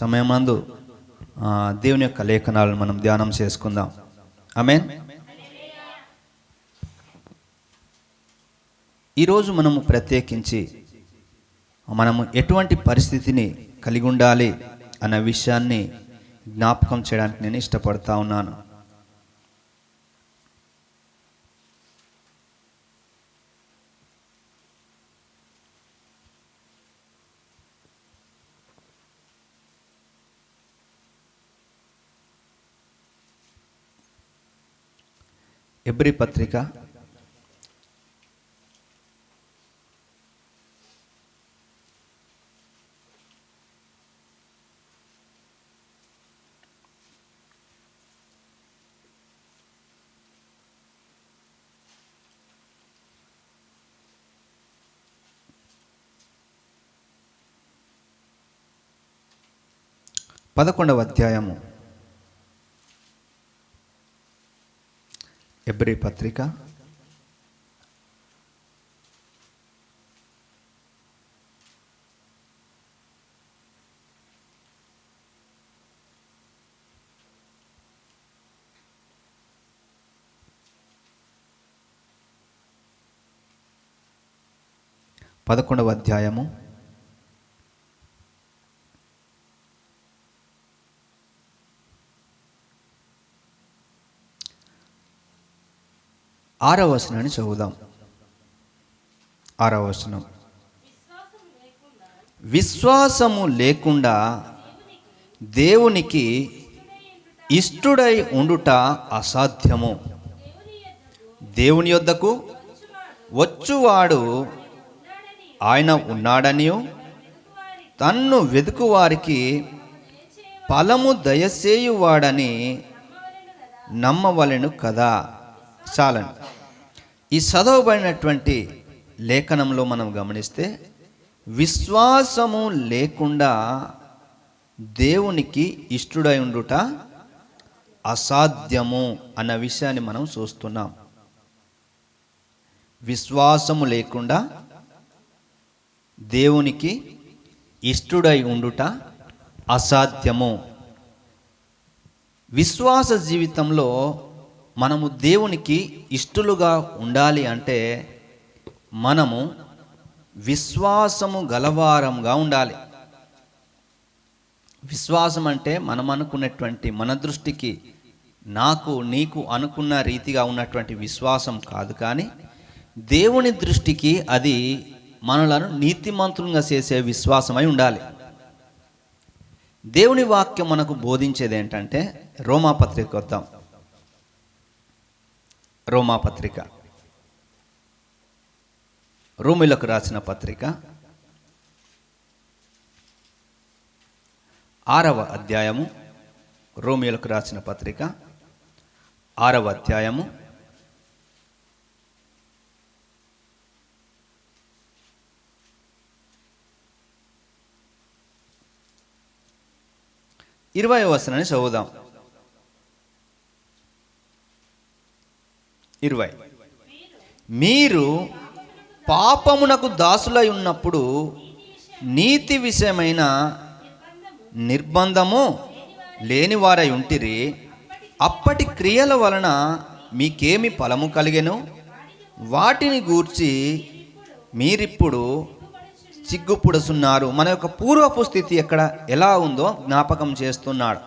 సమయమందు దేవుని యొక్క లేఖనాలను మనం ధ్యానం చేసుకుందాం. ఆమెన్? ఈరోజు మనము ప్రత్యేకించి మనము ఎటువంటి పరిస్థితిని కలిగి ఉండాలి అన్న విషయాన్ని జ్ఞాపకం చేయడానికి నేను ఇష్టపడతా ఉన్నాను. ఎబ్రి పత్రిక. పదకొండవ అధ్యాయము. ఎబ్రి పత్రిక. పదకొండవ అధ్యాయము. ఆరవ వచనాన్ని చదువుదాం. ఆరవ వచనం విశ్వాసము లేకుండా దేవునికి ఇష్టుడై ఉండుట అసాధ్యము. దేవుని యొద్దకు వచ్చువాడు ఆయన ఉన్నాడని తన్ను వెతుకువారికి ఫలము దయసేయువాడని నమ్మవలెను కదా. చాలండి. ఈ చదవబడినటువంటి లేఖనంలో మనం గమనిస్తే విశ్వాసము లేకుండా దేవునికి ఇష్టడై ఉండుట అసాధ్యము అన్న విషయాన్ని మనం చూస్తున్నాం. విశ్వాసము లేకుండా దేవునికి ఇష్టడై ఉండుట అసాధ్యము. విశ్వాస జీవితంలో మనము దేవునికి ఇష్టలుగా ఉండాలి అంటే మనము విశ్వాసము గలవారంగా ఉండాలి. విశ్వాసం అంటే మనం అనుకున్నటువంటి మన దృష్టికి నాకు నీకు అనుకున్న రీతిగా ఉన్నటువంటి విశ్వాసం కాదు కానీ దేవుని దృష్టికి అది మనలను నీతిమంతులుగా చేసే విశ్వాసమై ఉండాలి. దేవుని వాక్యం మనకు బోధించేది ఏంటంటే రోమాపత్రిక వద్దాం. రోమాపత్రిక రోమిలకు రాసిన పత్రిక. ఆరవ అధ్యాయము. రోమిలకు రాసిన పత్రిక. ఆరవ అధ్యాయము. ఇరవై వసనని చదువుదాం. ఇరవై. మీరు పాపమునకు దాసులై ఉన్నప్పుడు నీతి విషయమైన నిర్బంధము లేనివారై ఉంటిరి. అప్పటి క్రియల వలన మీకేమి ఫలము కలిగెను? వాటిని గూర్చి మీరిప్పుడు సిగ్గుపుడుస్తున్నారు మన యొక్క పూర్వపు స్థితి ఎక్కడ? ఎలా ఉందో జ్ఞాపకం చేస్తున్నాడు.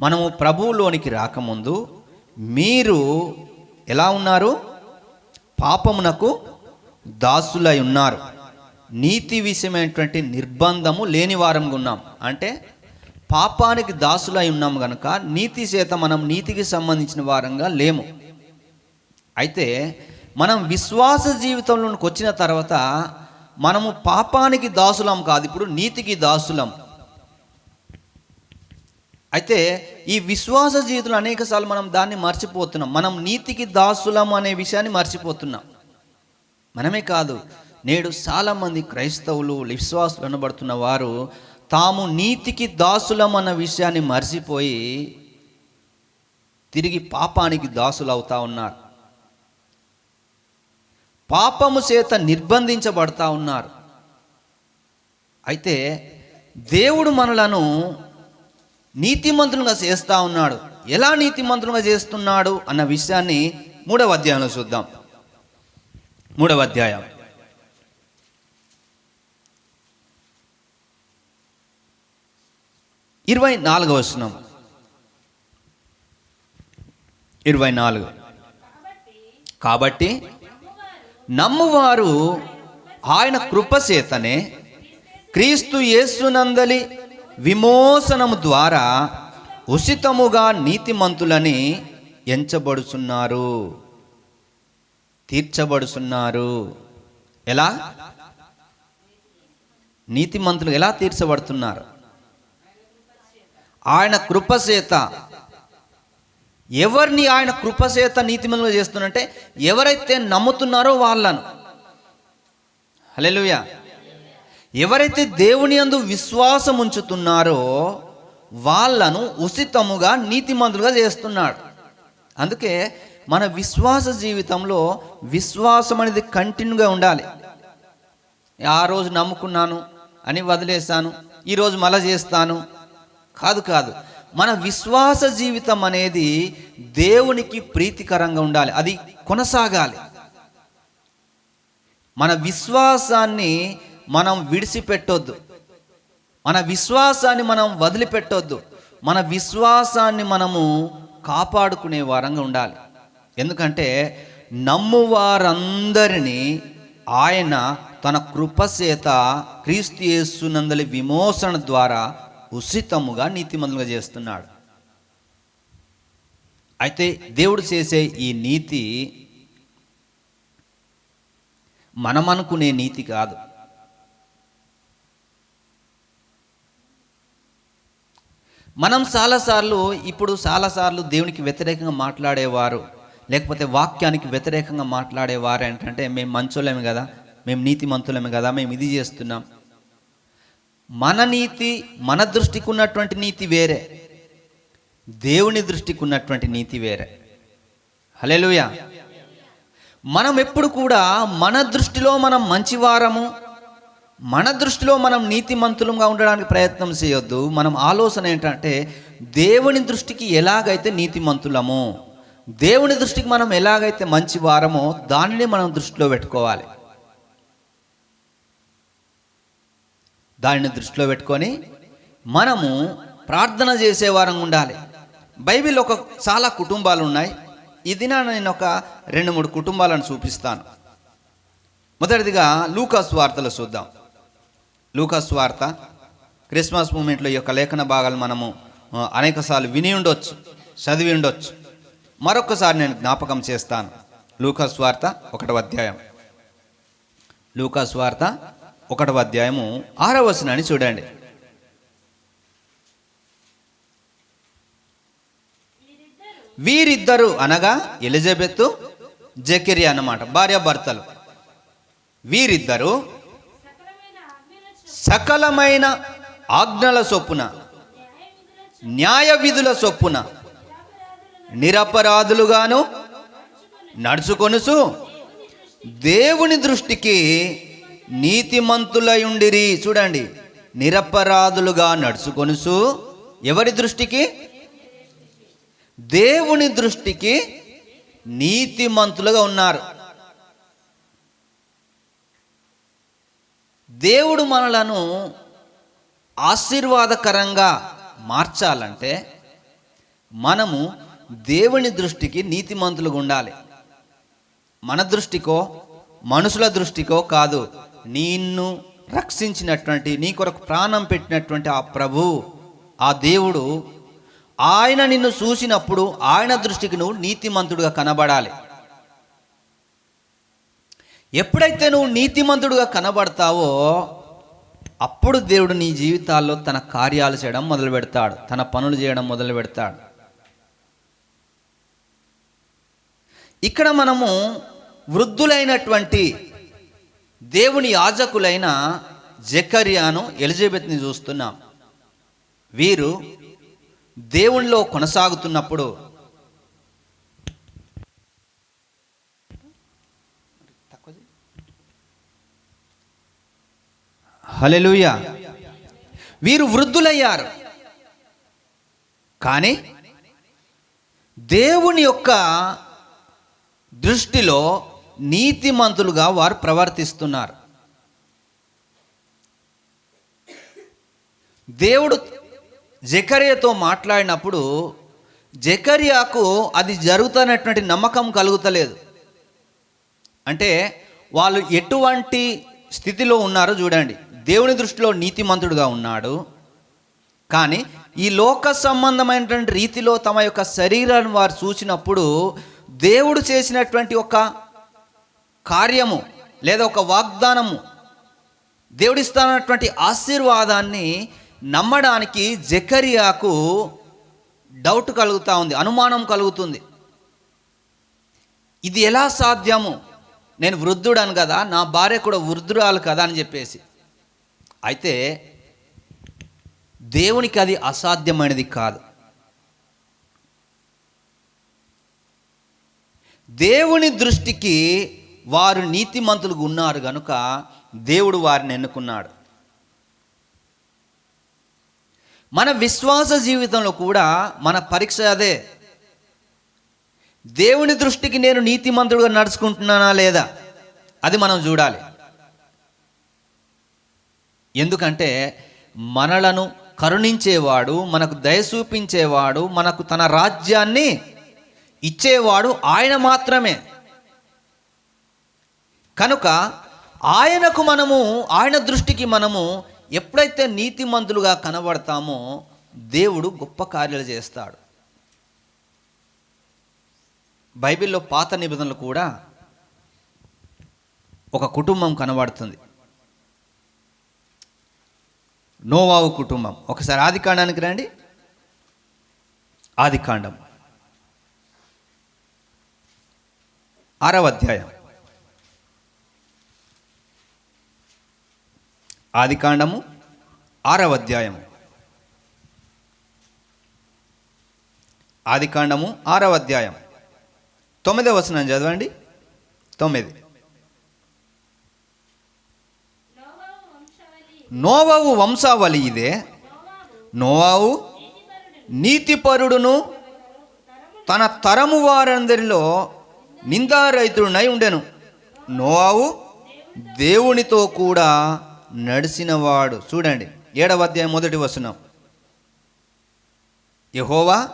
మనము ప్రభువులోనికి రాకముందు మీరు ఎలా ఉన్నారు? పాపమునకు దాసులై ఉన్నారు. నీతి విషయమైనటువంటి నిర్బంధము లేని వారంగా ఉన్నాం. అంటే పాపానికి దాసులై ఉన్నాం కనుక నీతి చేత మనం నీతికి సంబంధించిన వారంగా లేము. అయితే మనం విశ్వాస జీవితంలోకి వచ్చిన తర్వాత మనము పాపానికి దాసులం కాదు. ఇప్పుడు నీతికి దాసులం. అయితే ఈ విశ్వాస జీవితంలో అనేకసార్లు మనం దాన్ని మర్చిపోతున్నాం. మనం నీతికి దాసులం అనే విషయాన్ని మర్చిపోతున్నాం. మనమే కాదు నేడు చాలామంది క్రైస్తవులు విశ్వాసులు అనబడుతున్న వారు తాము నీతికి దాసులం అన్న విషయాన్ని మర్చిపోయి తిరిగి పాపానికి దాసులు అవుతా ఉన్నారు. పాపము చేత నిర్బంధించబడతా ఉన్నారు. అయితే దేవుడు మనలను నీతిమంతులుగా చేస్తా ఉన్నాడు. ఎలా నీతిమంతులుగా చేస్తున్నాడు అన్న విషయాన్ని మూడవ అధ్యాయంలో చూద్దాం. మూడవ అధ్యాయం. ఇరవై నాలుగవ వచనం. ఇరవై నాలుగు. కాబట్టి నమ్మువారు ఆయన కృపచేతనే క్రీస్తు యేసునందలి విమోచనము ద్వారా ఉచితముగా నీతిమంతులని ఎంచబడుచున్నారు. తీర్చబడుచున్నారు. ఎలా? నీతిమంతులు ఎలా తీర్చబడుతున్నారు? ఆయన కృపచేత. ఎవరిని ఆయన కృపచేత నీతిమంతులు చేస్తున్నంటే ఎవరైతే నమ్ముతున్నారో వాళ్ళను. హలో ఎవరైతే దేవుని యందు విశ్వాసం ఉంచుతున్నారో వాళ్ళను ఉచితముగా నీతిమంతులుగా చేస్తున్నాడు. అందుకే మన విశ్వాస జీవితంలో విశ్వాసం అనేది కంటిన్యూగా ఉండాలి. ఆ రోజు నమ్ముకున్నాను అని వదిలేశాను ఈరోజు మళ్ళా చేస్తాను. కాదు కాదు. మన విశ్వాస జీవితం అనేది దేవునికి ప్రీతికరంగా ఉండాలి. అది కొనసాగాలి. మన విశ్వాసాన్ని మనం విడిచిపెట్టొద్దు. మన విశ్వాసాన్ని మనం వదిలిపెట్టొద్దు. మన విశ్వాసాన్ని మనము కాపాడుకునే వారంగా ఉండాలి. ఎందుకంటే నమ్మువారందరినీ ఆయన తన కృపచేత క్రీస్తు యేసునందలి విమోచన ద్వారా ఉచితముగా నీతిమంతులుగా చేస్తున్నాడు. అయితే దేవుడు చేసే ఈ నీతి మనమనుకునే నీతి కాదు. మనం చాలాసార్లు ఇప్పుడు చాలాసార్లు దేవునికి వ్యతిరేకంగా మాట్లాడేవారు లేకపోతే వాక్యానికి వ్యతిరేకంగా మాట్లాడేవారు ఏంటంటే మేము మంచోళ్ళమే కదా మేము నీతి మంతులమే కదా మేము ఇది చేస్తున్నాం. మన నీతి మన దృష్టికి ఉన్నటువంటి నీతి వేరే దేవుని దృష్టికి ఉన్నటువంటి నీతి వేరే. హల్లెలూయా. మనం ఎప్పుడు కూడా మన దృష్టిలో మనం మంచివారము మన దృష్టిలో మనం నీతిమంతులంగా ఉండడానికి ప్రయత్నం చేయొద్దు. మనం ఆలోచన ఏంటంటే దేవుని దృష్టికి ఎలాగైతే నీతిమంతులమో దేవుని దృష్టికి మనం ఎలాగైతే మంచి వారమో దానిని మనం దృష్టిలో పెట్టుకోవాలి. దానిని దృష్టిలో పెట్టుకొని మనము ప్రార్థన చేసేవారం ఉండాలి. బైబిల్ ఒక చాలా కుటుంబాలు ఉన్నాయి. ఇది నేను ఒక రెండు మూడు కుటుంబాలను చూపిస్తాను. మొదటిదిగా లూకాస్ వార్తలు చూద్దాం. లూకాస్ వార్త క్రిస్మస్ మూమెంట్లో ఈ యొక్క లేఖన భాగాలు మనము అనేకసార్లు విని ఉండొచ్చు చదివి ఉండొచ్చు. మరొకసారి నేను జ్ఞాపకం చేస్తాను. లూకాస్ వార్త ఒకటవ అధ్యాయం. లూకాస్ వార్త ఒకటవ అధ్యాయము ఆరవ వచనాన్ని చూడండి. వీరిద్దరు అనగా ఎలిజబెత్ జకిరి అన్నమాట భార్యాభర్తలు. వీరిద్దరు సకలమైన ఆజ్ఞల చొప్పున న్యాయ విధుల చొప్పున నిరపరాధులుగాను నడుచుకొనుసు దేవుని దృష్టికి నీతిమంతులయుండిరి. చూడండి నిరపరాధులుగా నడుచుకొనుసు ఎవరి దృష్టికి? దేవుని దృష్టికి నీతిమంతులుగా ఉన్నారు. దేవుడు మనలను ఆశీర్వాదకరంగా మార్చాలంటే మనము దేవుని దృష్టికి నీతిమంతులుగా ఉండాలి. మన దృష్టికో మనుషుల దృష్టికో కాదు నిన్ను రక్షించినటువంటి నీ కొరకు ప్రాణం పెట్టినటువంటి ఆ ప్రభు ఆ దేవుడు ఆయన నిన్ను చూసినప్పుడు ఆయన దృష్టికి నువ్వు నీతిమంతుడుగా కనబడాలి. ఎప్పుడైతే నువ్వు నీతిమంతుడుగా కనబడతావో అప్పుడు దేవుడు నీ జీవితాల్లో తన కార్యాలు చేయడం మొదలు పెడతాడు. తన పనులు చేయడం మొదలు పెడతాడు. ఇక్కడ మనము వృద్ధులైనటువంటి దేవుని యాజకులైన జకర్యాను ఎలిజబెత్ని చూస్తున్నాం. వీరు దేవునిలో కొనసాగుతున్నప్పుడు హలెలుయ వీరు వృద్ధులయ్యారు. కానీ దేవుని యొక్క దృష్టిలో నీతిమంతులుగా వారు ప్రవర్తిస్తున్నారు. దేవుడు జకర్యతో మాట్లాడినప్పుడు జకర్యాకు అది జరుగుతున్నటువంటి నమ్మకం కలుగుతలేదు. అంటే వాళ్ళు ఎటువంటి స్థితిలో ఉన్నారో చూడండి. దేవుని దృష్టిలో నీతిమంతుడుగా ఉన్నాడు. కానీ ఈ లోక సంబంధమైనటువంటి రీతిలో తమ యొక్క శరీరాన్ని వారు చూసినప్పుడు దేవుడు చేసినటువంటి ఒక కార్యము లేదా ఒక వాగ్దానము దేవుడిస్తానటువంటి ఆశీర్వాదాన్ని నమ్మడానికి జకరియాకు డౌట్ కలుగుతూ ఉంది అనుమానం కలుగుతుంది. ఇది ఎలా సాధ్యము? నేను వృద్ధుడను కదా నా భార్య కూడా వృద్ధురాలు కదా అని చెప్పేసి. అయితే దేవునికి అది అసాధ్యమైనది కాదు. దేవుని దృష్టికి వారు నీతిమంతులు ఉన్నారు కనుక దేవుడు వారిని ఎన్నుకున్నాడు. మన విశ్వాస జీవితంలో కూడా మన పరీక్ష అదే. దేవుని దృష్టికి నేను నీతిమంతుడుగా నడుచుకుంటున్నానా లేదా? అది మనం చూడాలి. ఎందుకంటే మనలను కరుణించేవాడు మనకు దయ చూపించేవాడు మనకు తన రాజ్యాన్ని ఇచ్చేవాడు ఆయన మాత్రమే. కనుక ఆయనకు మనము ఆయన దృష్టికి మనము ఎప్పుడైతే నీతిమంతులుగా కనబడతామో దేవుడు గొప్ప కార్యాలు చేస్తాడు. బైబిల్లో పాత నిబంధనలు కూడా ఒక కుటుంబం కనబడుతుంది. నోవావు కుటుంబం. ఒకసారి ఆది కాండానికి రండి. ఆది కాండం. ఆరవ అధ్యాయం. ఆది కాండము ఆరవ అధ్యాయము. ఆది కాండము ఆరవ అధ్యాయం. తొమ్మిదవ వచనం చదవండి. తొమ్మిది. నోవావు వంశావళి ఇదే. నోవావు నీతిపరుడును తన తరము వారందరిలో నిందారైతుడునై ఉండెను. నోవావు దేవునితో కూడా నడిచినవాడు చూడండి ఏడవ అధ్యాయం మొదటి వస్తున్నాం యహోవా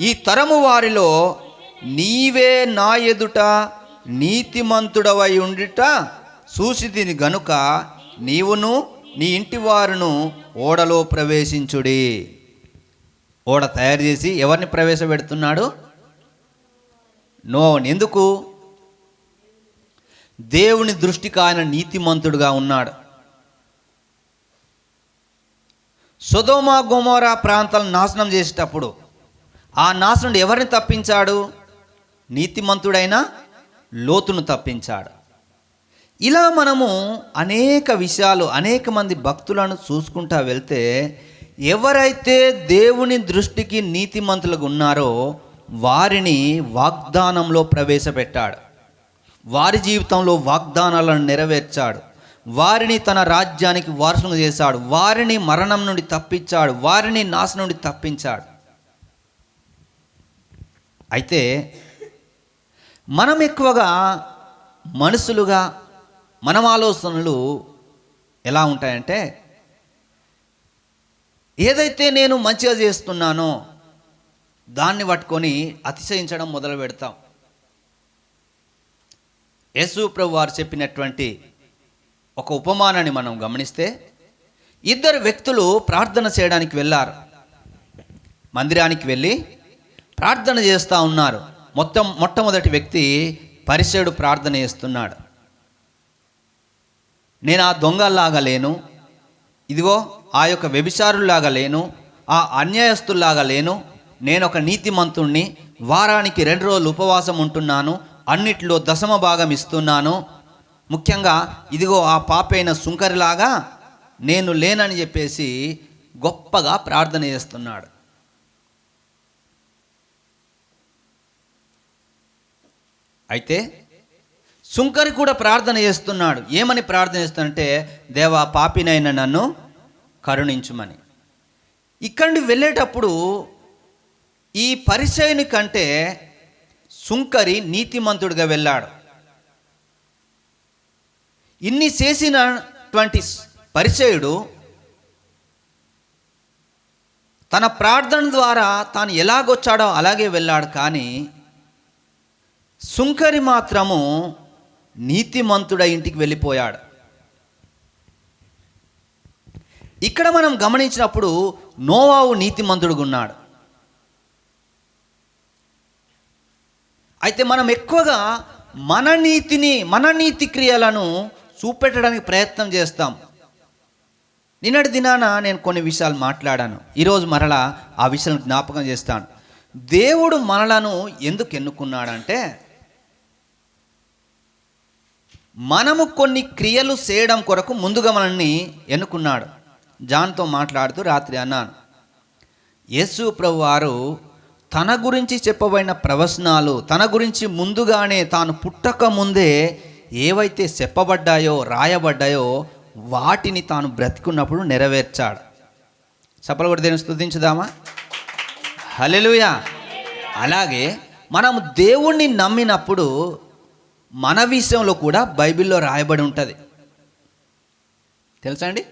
ఈ తరము వారిలో నీవే నా ఎదుట నీతిమంతుడవై ఉండిట చూసి గనుక నీవును నీ ఇంటి వారును ఓడలో ప్రవేశించుడి. ఓడ తయారు చేసి ఎవరిని ప్రవేశపెడుతున్నాడు? నో ఎందుకు? దేవుని దృష్టికి ఆయన నీతిమంతుడుగా ఉన్నాడు. సుధోమ గోమోరా ప్రాంతాలను నాశనం చేసేటప్పుడు ఆ నాశనం ఎవరిని తప్పించాడు? నీతిమంతుడైన లోతును తప్పించాడు. ఇలా మనము అనేక విషయాలు అనేక మంది భక్తులను చూసుకుంటా వెళ్తే ఎవరైతే దేవుని దృష్టికి నీతిమంతులుగా ఉన్నారో వారిని వాగ్దానంలో ప్రవేశపెట్టాడు. వారి జీవితంలో వాగ్దానాలను నెరవేర్చాడు. వారిని తన రాజ్యానికి వారసులు చేశాడు. వారిని మరణం నుండి తప్పించాడు. వారిని నాశనం నుండి తప్పించాడు. అయితే మనం ఎక్కువగా మనుషులుగా మనం ఆలోచనలు ఎలా ఉంటాయంటే ఏదైతే నేను మంచిగా చేస్తున్నానో దాన్ని పట్టుకొని అతిశయించడం మొదలు పెడతాం. యేసు ప్రభు వారు చెప్పినటువంటి ఒక ఉపమానాన్ని మనం గమనిస్తే ఇద్దరు వ్యక్తులు ప్రార్థన చేయడానికి వెళ్ళారు. మందిరానికి వెళ్ళి ప్రార్థన చేస్తూ ఉన్నారు. మొత్తం మొట్టమొదటి వ్యక్తి పరిచయుడు ప్రార్థన చేస్తున్నాడు. నేను ఆ దొంగల్లాగా లేను. ఇదిగో ఆ యొక్క వ్యభిచారుల్లాగా లేను. ఆ అన్యాయస్తుల్లాగా లేను. నేను ఒక నీతిమంతుణ్ణి వారానికి రెండు రోజులు ఉపవాసం ఉంటున్నాను. అన్నిట్లో దశమ భాగం ఇస్తున్నాను. ముఖ్యంగా ఇదిగో ఆ పాపైన సుంకరిలాగా నేను లేనని చెప్పేసి గొప్పగా ప్రార్థన చేస్తున్నాడు. అయితే సుంకరి కూడా ప్రార్థన చేస్తున్నాడు. ఏమని ప్రార్థన చేస్తానంటే దేవా పాపినైన నన్ను కరుణించుమని. ఇక్కడి నుండి వెళ్ళేటప్పుడు ఈ పరిచయని కంటే సుంకరి నీతిమంతుడిగా వెళ్ళాడు. ఇన్ని చేసినటువంటి పరిచయుడు తన ప్రార్థన ద్వారా తాను ఎలాగొచ్చాడో అలాగే వెళ్ళాడు. కానీ సుంకరి మాత్రము నీతిమంతుడ ఇంటికి వెళ్ళిపోయాడు. ఇక్కడ మనం గమనించినప్పుడు నోవావు నీతిమంతుడుగా ఉన్నాడు అయితే మనం ఎక్కువగా మన నీతిని మన నీతి క్రియలను చూపెట్టడానికి ప్రయత్నం చేస్తాం. నిన్నటి దినాన నేను కొన్ని విషయాలు మాట్లాడాను. ఈరోజు మరలా ఆ విషయం జ్ఞాపకం చేస్తాను. దేవుడు మనలను ఎందుకు ఎన్నుకున్నాడంటే మనము కొన్ని క్రియలు చేయడం కొరకు ముందుగా మనల్ని ఎన్నుకున్నాడు. జాన్తో మాట్లాడుతూ రాత్రి అన్నాను యేసు ప్రభు వారు తన గురించి చెప్పబడిన ప్రవచనాలు తన గురించి ముందుగానే తాను పుట్టక ముందే ఏవైతే చెప్పబడ్డాయో రాయబడ్డాయో వాటిని తాను బ్రతికున్నప్పుడు నెరవేర్చాడు. చెప్పలు కూడా దేని స్థుతించుదామా? హలెలుయా అలాగే మనం దేవుణ్ణి నమ్మినప్పుడు మన విషయంలో కూడా బైబిల్లో రాయబడి ఉంటుంది. తెలుసా అండి?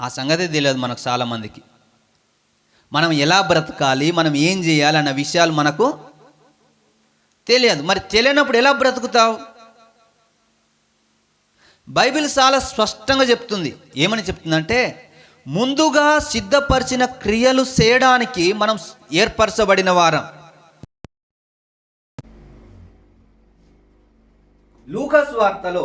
ఆ సంగతి తెలియదు మనకు చాలామందికి మనం ఎలా బ్రతకాలి మనం ఏం చేయాలి అన్న విషయాలు మనకు తెలియదు. మరి తెలియనప్పుడు ఎలా బ్రతుకుతావు? బైబిల్ చాలా స్పష్టంగా చెప్తుంది. ఏమని చెప్తుందంటే ముందుగా సిద్ధపరిచిన క్రియలు చేయడానికి మనం ఏర్పరచబడిన వారం. లూకాస్ వార్తలో